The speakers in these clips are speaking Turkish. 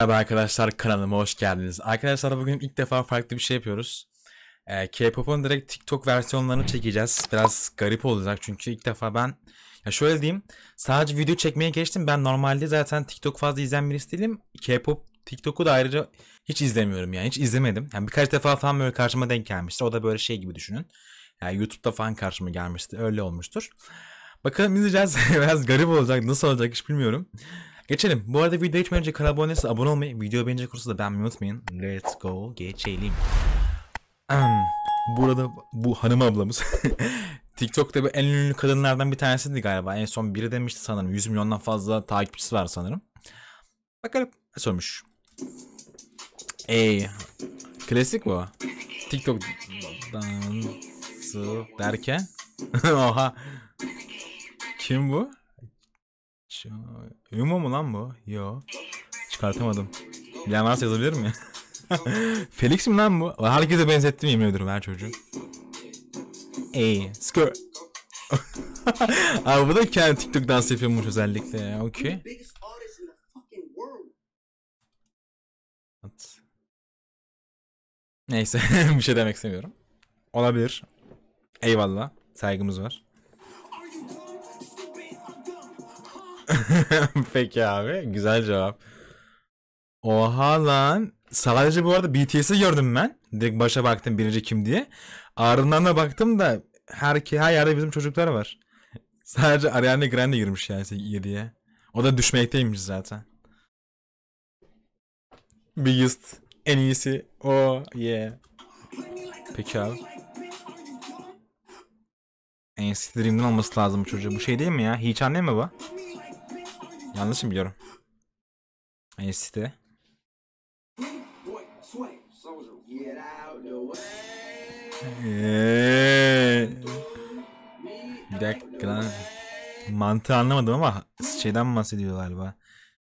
Merhaba arkadaşlar kanalıma hoş geldiniz. Arkadaşlar bugün ilk defa farklı bir şey yapıyoruz. Ee, K-pop'un direkt TikTok versiyonlarını çekeceğiz. Biraz garip olacak çünkü ilk defa ben ya şöyle diyeyim sadece video çekmeye geçtim. Ben normalde zaten TikTok fazla izleyen birisi değilim. K-pop TikTok'u da ayrıca hiç izlemiyorum yani hiç izlemedim. Yani birkaç defa falan böyle karşıma denk gelmişti. O da böyle şey gibi düşünün. Yani YouTube'da falan karşıma gelmişti. Öyle olmuştur. Bakalım izleyeceğiz. Biraz garip olacak. Nasıl olacak hiç bilmiyorum. Geçelim. Bu arada video geçmeden önce kanala abone abone olmayı, video beğenecek olursa da beğenmeyi unutmayın. Let's go geçelim. Burada bu hanım ablamız TikTok'ta en ünlü kadınlardan bir tanesiydi galiba. En son biri demişti sanırım. 100 milyondan fazla takipçisi var sanırım. Bakalım ne sormuş. Ey klasik bu. TikTok dansı derken oha kim bu? Yumo mu lan bu? Yo. Çıkartamadım. Bilen varsa yazabilir mi? Felix mi lan bu? Herkese benzettim yemin ediyorum her çocuğu. Ey, skr. Abi bu da kendi TikTok dans yapıyormuş özellikle. Okey. Neyse bir şey demek istemiyorum. Olabilir. Eyvallah. Saygımız var. Peki abi. Güzel cevap. Oha lan. Sadece bu arada BTS'i gördüm ben. Direkt başa baktım birinci kim diye. Ardından da baktım da her, her yerde bizim çocuklar var. Sadece Ariana Grande girmiş yani 7'ye. O da düşmekteymiş zaten. Biggest. En iyisi. O yeah. Peki abi. NCT Dream'den olması lazım bu çocuğu. Bu şey değil mi ya? Hiç anne mi bu? Yanlış mı biliyorum? Eee. Bir dakika lan. Mantığı anlamadım ama şeyden bahsediyor galiba.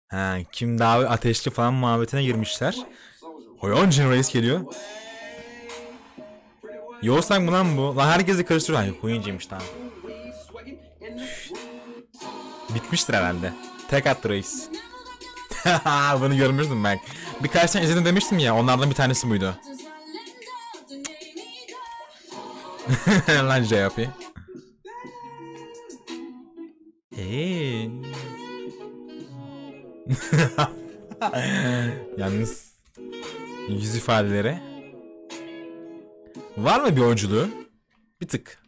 Ha, kim daha ateşli falan muhabbetine girmişler. Hoyonjin Reis geliyor. Yoğuzsan mı lan bu? Lan herkesi karıştırıyor. Hayır Hoyonjin'miş tamam. Bitmiştir herhalde. Tek attı reis. Bunu görmüştüm ben. Birkaç tane izledim demiştim ya. Onlardan bir tanesi buydu. Lan JYP. Hey. Yalnız yüz ifadeleri var mı bir oyunculuğu? Bir tık.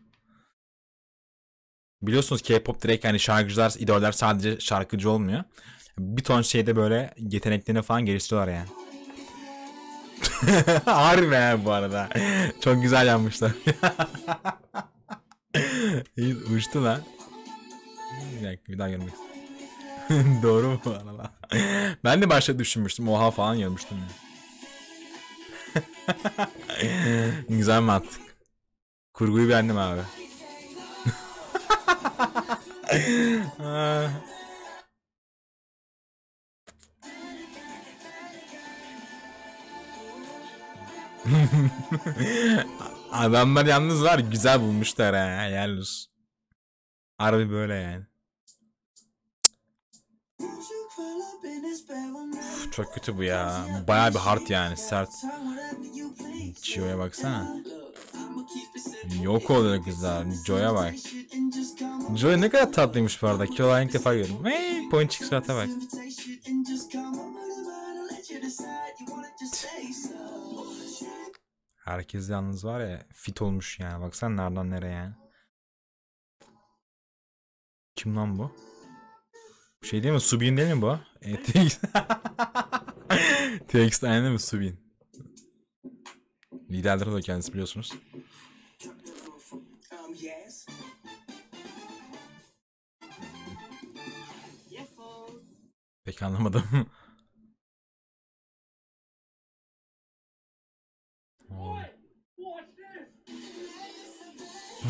Biliyorsunuz K-pop direkt yani şarkıcılar, idoller sadece şarkıcı olmuyor. Bir ton şeyde böyle yeteneklerini falan geliştiriyorlar yani. Harbi be bu arada. Çok güzel yapmışlar. Uçtu lan. Bir dakika bir daha görmek. Doğru mu arada? Ben de başta düşünmüştüm. Oha falan görmüştüm. güzel mi attık? Kurguyu beğendim abi. Adamlar yalnız var güzel bulmuşlar ha yalnız. Harbi böyle yani. Uf, çok kötü bu ya. Bayağı bir hard yani sert. Joe'ya baksana. Yok oluyor kızlar. Joe'ya bak. Joe ne kadar tatlıymış bu arada. Kyola ilk defa gördüm. Hey, point çık surata bak. Herkes yalnız var ya fit olmuş yani. Baksana nereden nereye. Kim lan bu? Şey değil mi? Subin değil mi bu? E, TX. TX aynı mi Subin? Liderleri de kendisi biliyorsunuz. Pek anlamadım.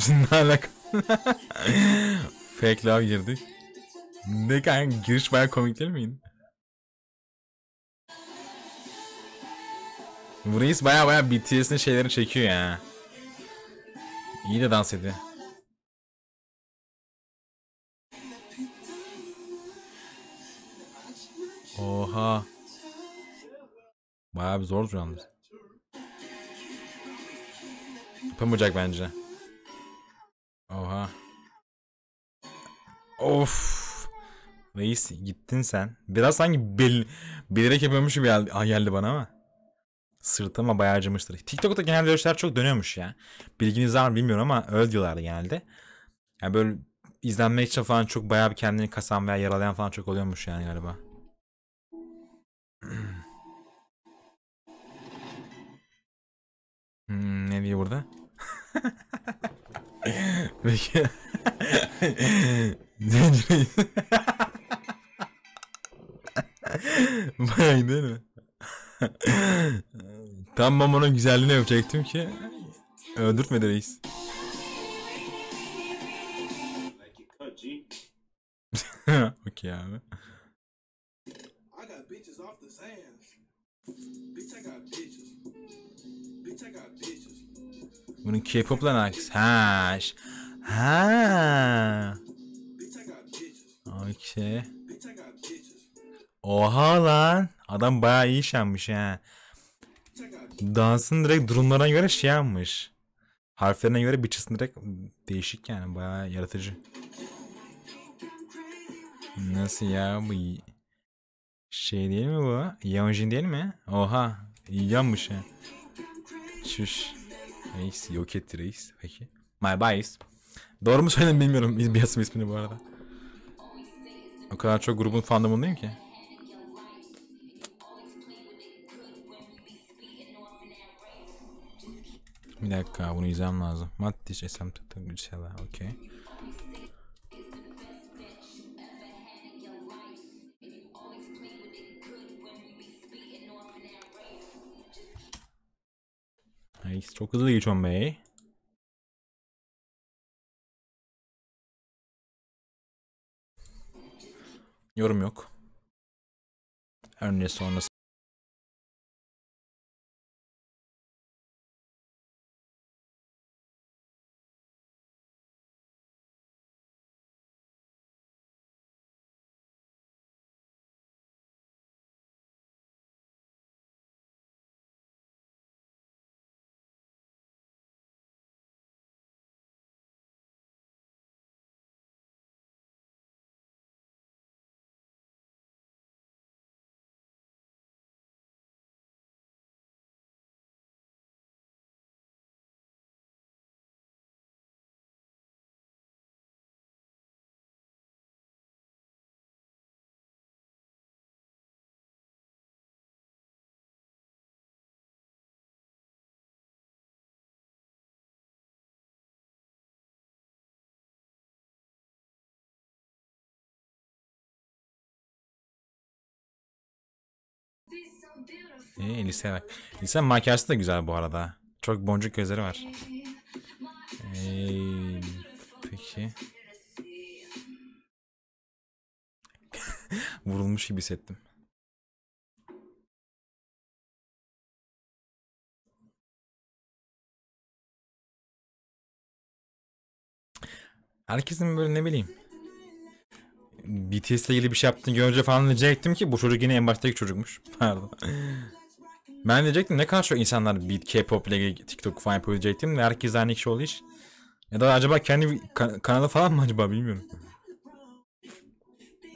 ne alaka? Fake love girdik. Ne kanka giriş baya komik değil miydi? Bu reis baya baya BTS'in şeylerini çekiyor ya. İyi de dans ediyor. Oha. Bayağı bir zor yalnız. Yapamayacak bence. Oha. Of. Reis gittin sen. Biraz sanki bel, bilerek yapıyormuş gibi geldi, ah, geldi bana ama. Sırtıma bayağı acımıştır. TikTok'ta genelde öyle çok dönüyormuş ya. Bilginiz var mı bilmiyorum ama öyle diyorlardı genelde. Yani böyle izlenmek için falan çok bayağı bir kendini kasan veya yaralayan falan çok oluyormuş yani galiba. Hmm, ne diyor burada? Peki. Zenci reis. Bayağı değil mi? Tam ben onun güzelliğini yapacaktım ki öldürtmedi reis. Okey abi. Bunun K-pop'la ne? Ha. Ha. Okey. Oha lan. Adam bayağı iyi iş yapmış ha. Dansın direkt durumlarına göre şey yapmış. Harflerine göre bitches'ın direkt değişik yani bayağı yaratıcı. Nasıl ya bu şey değil mi bu? Yeonjin değil mi? Oha yanmış ha. Şuş. Reis yok etti reis. Peki. My bias. Doğru mu söyledim bilmiyorum Bias'ın ismini bu arada. O kadar çok grubun fandomundayım ki. Bir dakika bunu izlemem lazım. Maddiş esem tuttum inşallah. Okey. Nice. Çok hızlı geçiyorum bey. Yorum yok. Önce sonrası. İyi lise bak. Lise makyajı da güzel bu arada. Çok boncuk gözleri var. Ee, peki. Vurulmuş gibi hissettim. Herkesin böyle ne bileyim. BTS ile ilgili bir şey yaptığını görünce falan diyecektim ki bu çocuk yine en baştaki çocukmuş. Pardon. ben diyecektim ne kadar çok insanlar beat K-pop ile TikTok falan yapıyor diyecektim herkes aynı kişi olduğu iş. Ya da acaba kendi bir ka- kanalı falan mı acaba bilmiyorum.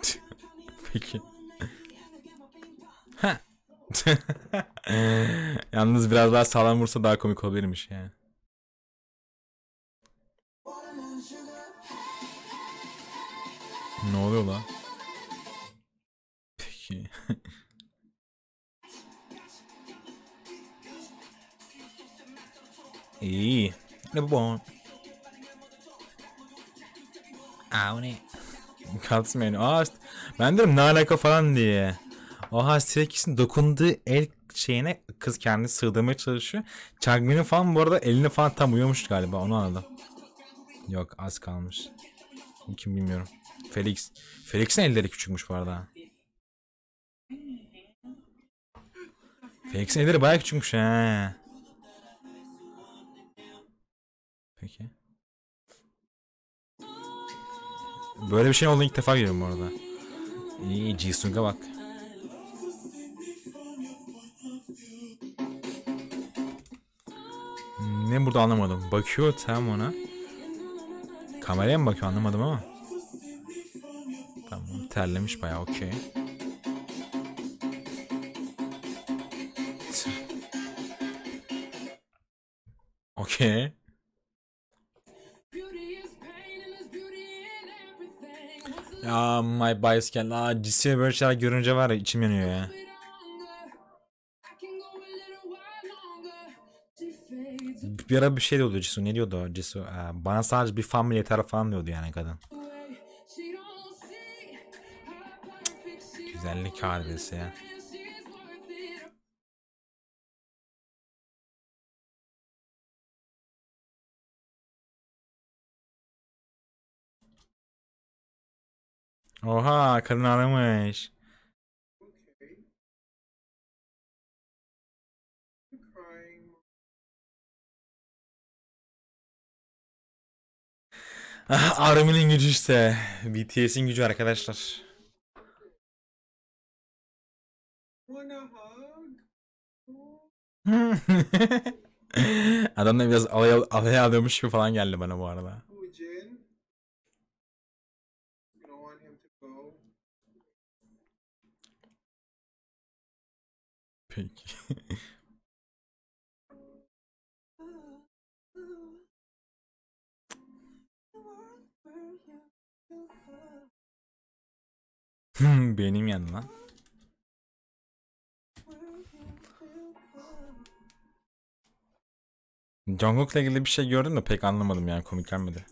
Peki. Yalnız biraz daha sağlam vursa daha komik olabilirmiş yani. Ne oluyor lan? Peki. İyi. Ne bu ne? Kalsın Aa ben dedim ne alaka falan diye. Oha Sirkis'in dokunduğu el şeyine kız kendini sığdırmaya çalışıyor. Changmin'in falan bu arada elini falan tam uyuyormuş galiba onu anladım. Yok az kalmış. Kim bilmiyorum. Felix. Felix'in elleri küçükmüş bu arada. Felix'in elleri bayağı küçükmüş he. Peki. Böyle bir şey olduğunu ilk defa görüyorum bu arada. İyi, Jisung'a bak. Hmm, ne burada anlamadım. Bakıyor tam ona. Kameraya mı bakıyor anlamadım ama. Terlemiş bayağı okey. Okey. Ya my bias geldi. Aa cisime böyle şeyler görünce var ya içim yanıyor ya. Bir ara bir şey diyordu Cisu. Ne diyordu Cisu? Ee, bana sadece bir fan yeter falan diyordu yani kadın. Güzellik hadisi ya. Oha kadın aramış. Ah, Armin'in gücü işte. BTS'in gücü arkadaşlar. Adam da biraz alay, alay alıyormuş gibi falan geldi bana bu arada. Who, Jen? You Jungkook'la ilgili bir şey gördüm de pek anlamadım yani komik gelmedi.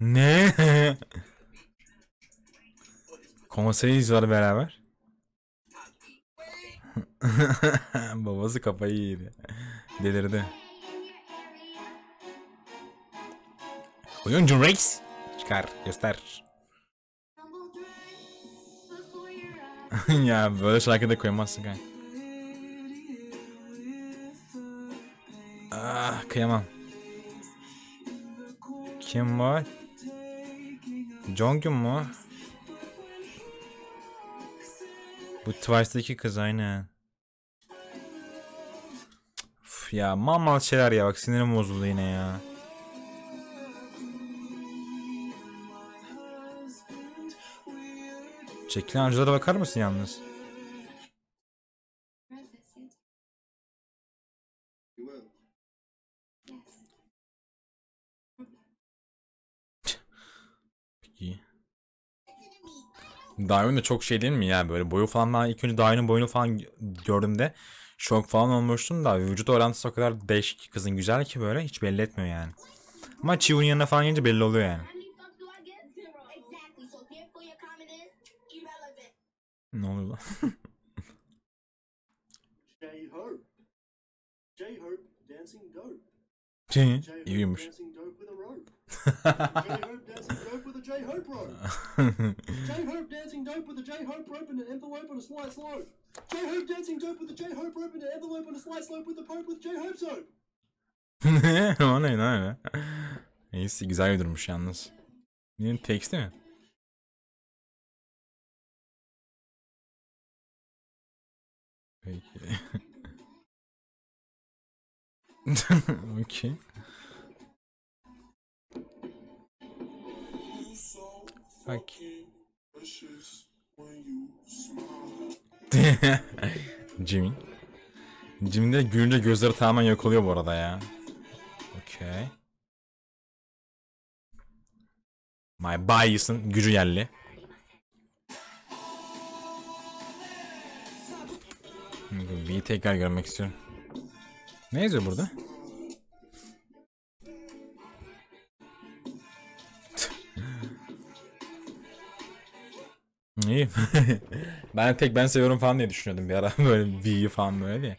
Ne? Konseri izliyorlar beraber. Babası kafayı yedi. Delirdi. Oyuncu Rex. Çıkar göster. ya böyle şarkı da koyamazsın kanka. Ah kıyamam. Kim bu? Jonghyun mu? Bu Twice'daki kız aynen. Uf ya mal mal şeyler ya bak sinirim bozuldu yine ya. Çekilen harcılara bakar mısın yalnız? Peki. Daimon da çok şey değil mi ya böyle boyu falan ben ilk önce Daimon boyunu falan gördüğümde şok falan olmuştum da vücut orantısı o kadar değişik kızın güzel ki böyle hiç belli etmiyor yani. Ama Chiw'un yanına falan gelince belli oluyor yani. J Hope. J Hope dancing dope. J Hope dancing dope with a rope. J Hope dancing dope with a J Hope rope. J Hope dancing dope with a J Hope rope and an envelope on a slight slope. J Hope dancing dope with a J Hope rope and an envelope on a slight slope with a pope with J Hope soap. ne? O ne lan öyle? Neyse güzel durmuş yalnız. Yine teksti mi? Peki. Okey. Bak. Jimmy. Jimmy de gülünce gözleri tamamen yok oluyor bu arada ya. Okey. My bias'ın gücü yerli. V'yi tekrar görmek istiyorum. Ne yazıyor burada? İyi. ben tek ben seviyorum falan diye düşünüyordum bir ara böyle V'yi falan böyle diye.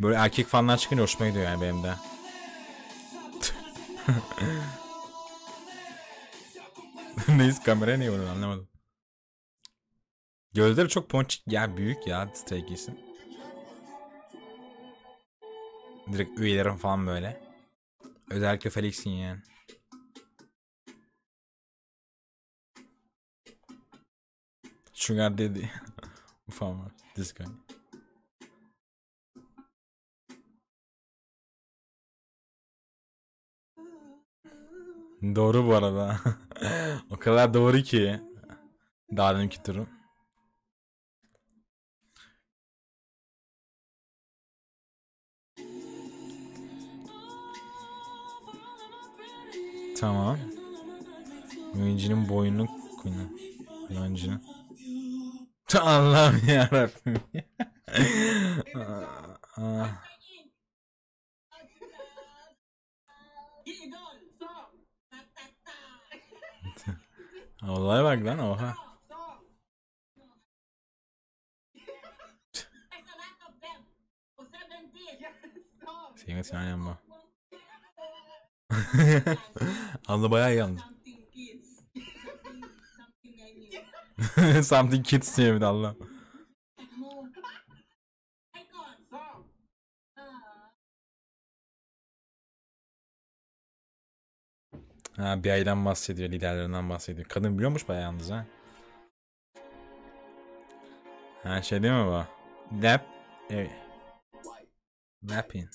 Böyle erkek fanlar çıkınca hoşuma gidiyor yani benim de. Neyse kameraya niye vuruyor anlamadım. Gözleri çok ponçik ya büyük ya Stray Kids'in. Direkt üyelerim falan böyle. Özellikle Felix'in yani. Sugar dedi. Falan var. Guy. Doğru bu arada. o kadar doğru ki. Daha deminki durum. Tamam. Oyuncunun boynunu koyun. Oyuncunun. Allah'ım yarabbim. Olaya bak lan oha. Senin sen yanma. Abla bayağı iyi. Something kids diyor bir de Allah. Ha bir aydan bahsediyor, liderlerinden bahsediyor. Kadın biliyormuş bayağı yalnız ha. Ha şey değil mi bu? Lap... E, lapping.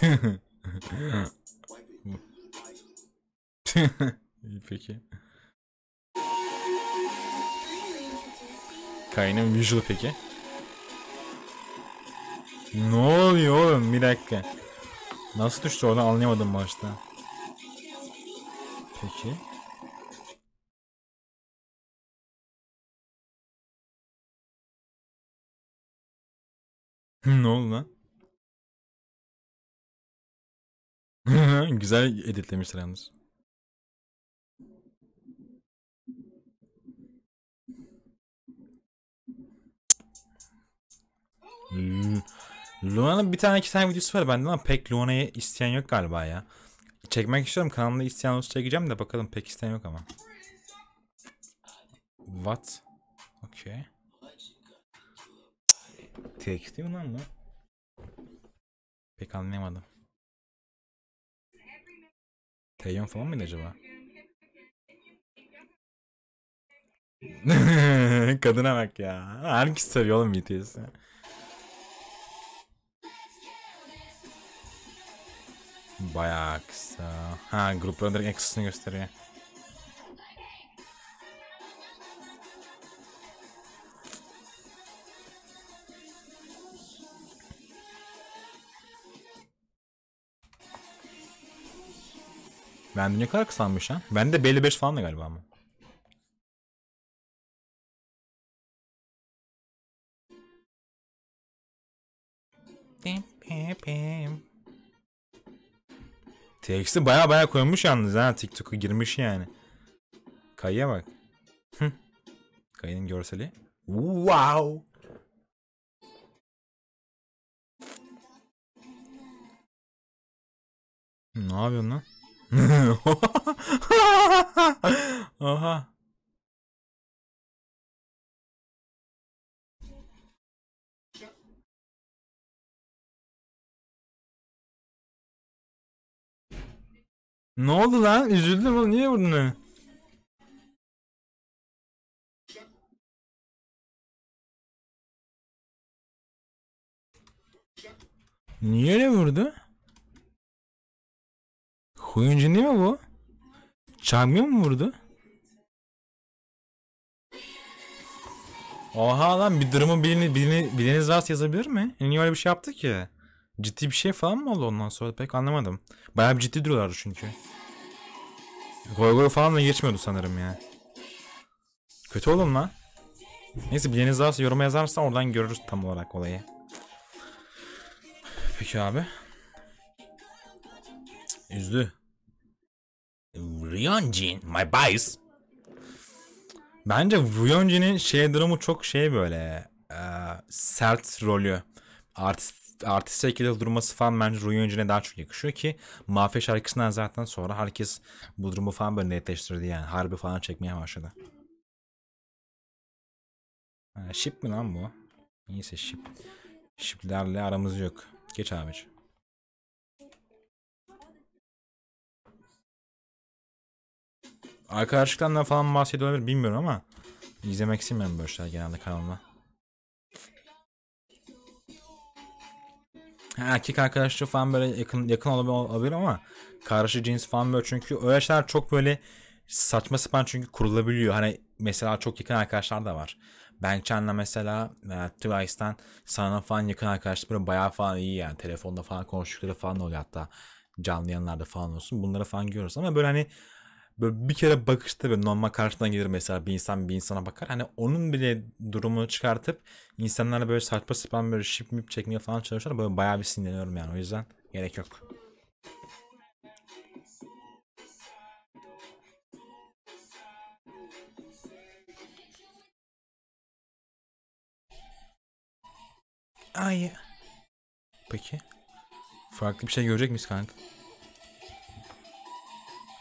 İyi peki. Kayının visual peki. Ne oluyor oğlum bir dakika. Nasıl düştü oradan anlayamadım başta. Peki. ne oldu lan? Güzel editlemişler yalnız. Luna'nın bir tane iki tane videosu var bende ama pek Luna'yı isteyen yok galiba ya. Çekmek istiyorum kanalımda isteyen olursa çekeceğim de bakalım pek isteyen yok ama. What? Okay. TXT mi lan bu? Pek anlayamadım. Taeyeon falan mıydı acaba? Kadına bak ya. Herkes seviyor oğlum BTS'i. Bayağı kısa. Ha grupların direkt eksisini gösteriyor. Ben de ne kadar kısalmış ha? Ben de belli 5 falan da galiba ama. TX'i baya baya koymuş yalnız ha TikTok'a girmiş yani. Kayıya bak. Kayının görseli. Wow. Ne yapıyorsun lan? Oha. Ne oldu lan? Üzüldüm oğlum. Niye vurdun öyle? Niye öyle vurdu? Huyuncu değil mi bu? Çarmıyor mu vurdu? Oha lan bir durumu bilini, bilini, biliniz varsa yazabilir mi? Niye öyle bir şey yaptı ki? Ciddi bir şey falan mı oldu ondan sonra pek anlamadım. Bayağı bir ciddi duruyorlardı çünkü. Goy goy falan da geçmiyordu sanırım ya. Kötü oğlum lan. Neyse bileniz varsa yoruma yazarsan oradan görürüz tam olarak olayı. Peki abi. Üzdü. Ryonjin, my bias. Bence Ryonjin'in şey durumu çok şey böyle e, sert rolü. Artist, artist şekilde durması falan bence Ryonjin'e daha çok yakışıyor ki Mafya şarkısından zaten sonra herkes bu durumu falan böyle netleştirdi yani. Harbi falan çekmeye başladı. Ha, ship mi lan bu? Neyse ship. Shiplerle aramız yok. Geç abici. Arkadaşlıktan falan bahsediyor olabilir bilmiyorum ama İzlemek istemiyorum böyle şeyler genelde kanalıma. Erkek arkadaşlığı falan böyle yakın yakın olabi- olabilir ama karşı cins falan böyle çünkü öyle şeyler çok böyle saçma sapan çünkü kurulabiliyor. Hani mesela çok yakın arkadaşlar da var. Ben Chan'la mesela e, sana falan yakın arkadaşlık böyle bayağı falan iyi yani. Telefonda falan konuştukları falan oluyor hatta. Canlı yanlarda falan olsun. Bunları falan görüyoruz ama böyle hani böyle bir kere bakışta böyle normal karşıdan gelir mesela bir insan bir insana bakar. Hani onun bile durumunu çıkartıp insanlarla böyle saçma sapan böyle şip mip çekmeye falan çalışıyorlar. Böyle bayağı bir sinirleniyorum yani. O yüzden gerek yok. Ay. Peki. Farklı bir şey görecek miyiz kanka?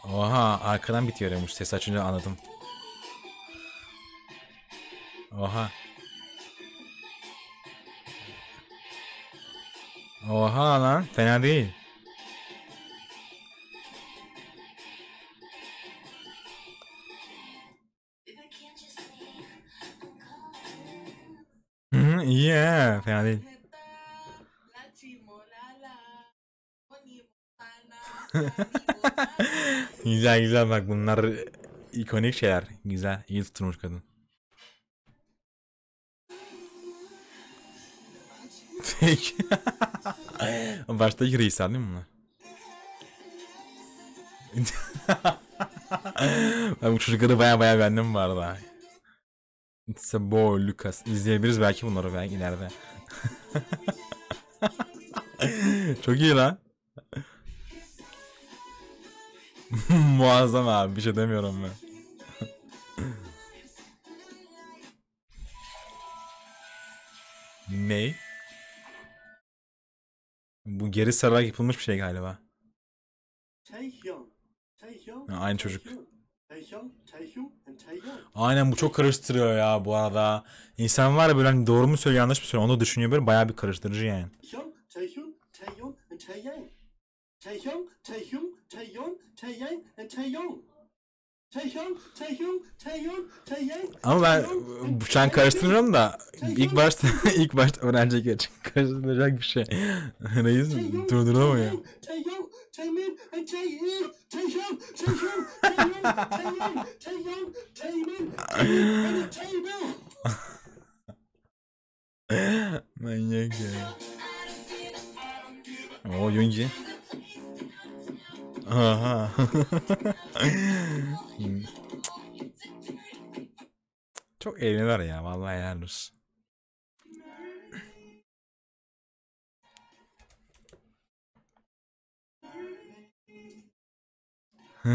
Oha arkadan bitiyormuş. Ses açınca anladım. Oha. Oha lan fena değil. İyi ya fena değil. güzel güzel bak bunlar ikonik şeyler. Güzel iyi tutturmuş kadın. Peki. Baştaki reisler değil mi bunlar? ben bu çocukları baya baya beğendim bu arada. It's a boy Lucas. İzleyebiliriz belki bunları belki ileride. Çok iyi lan. Muazzam abi bir şey demiyorum ben. ne? Bu geri sararak yapılmış bir şey galiba. Ha, aynı çocuk. Aynen bu çok karıştırıyor ya bu arada. İnsan var ya böyle hani doğru mu söylüyor yanlış mı söylüyor onu da düşünüyor böyle bayağı bir karıştırıcı yani. Taehyung, Taehyung, Taehyung, and Taeyang. Taehyung, Taehyung, Taehyung, Taeyang, and Taeyong. Taehyung, Taehyung, Taehyung, Taeyang. Ama ben Taehyung, şu an Taeyang, karıştırıyorum da Taehyung, ilk başta ilk başta öğrenci için karıştıracak bir şey. Reis Taehyung, durduramıyor. Taeyang, Taeyong, Taemin, and Taeyi. Taehyung, Taehyung, Taeyang, Taeyong, Taemin, Taeyin, and Taebil. Manyak ya. O Yunji. Aha. Çok eğlenir ya vallahi helal olsun. Hı,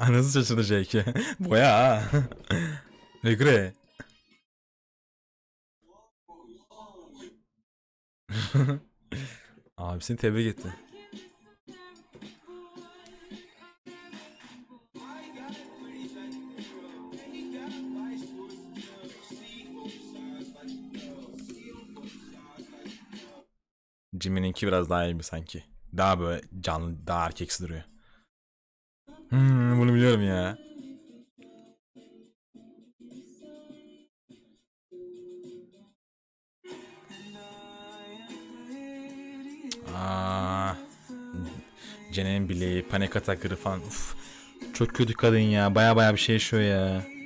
anası şaşırdı Jake. Boya ha. Regre. Abisini tebrik etti. Jimmy'ninki biraz daha iyi mi sanki? Daha böyle canlı, daha erkeksi duruyor. Hmm, bunu biliyorum ya. Aa, Cene'nin bileği, panik atakları falan. Uf, çok kötü kadın ya. Baya baya bir şey yaşıyor ya.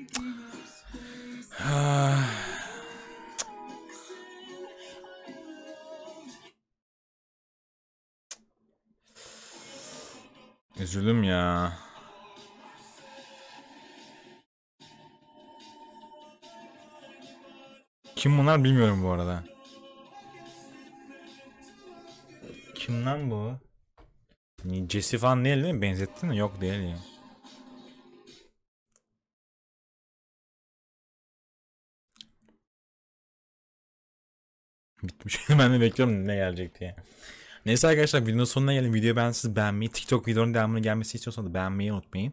Üzüldüm ya. Kim bunlar bilmiyorum bu arada. Kim lan bu? Jesse falan değil değil mi? Benzettin mi? Yok değil ya. Bitmiş. ben de bekliyorum ne gelecek diye. Neyse arkadaşlar videonun sonuna gelin. Videoyu beğendiyseniz beğenmeyi, TikTok videonun devamını gelmesi istiyorsanız da beğenmeyi unutmayın.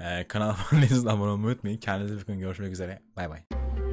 Ee, kanalıma abone olmayı unutmayın. Kendinize bakın. Görüşmek üzere. Bay bay.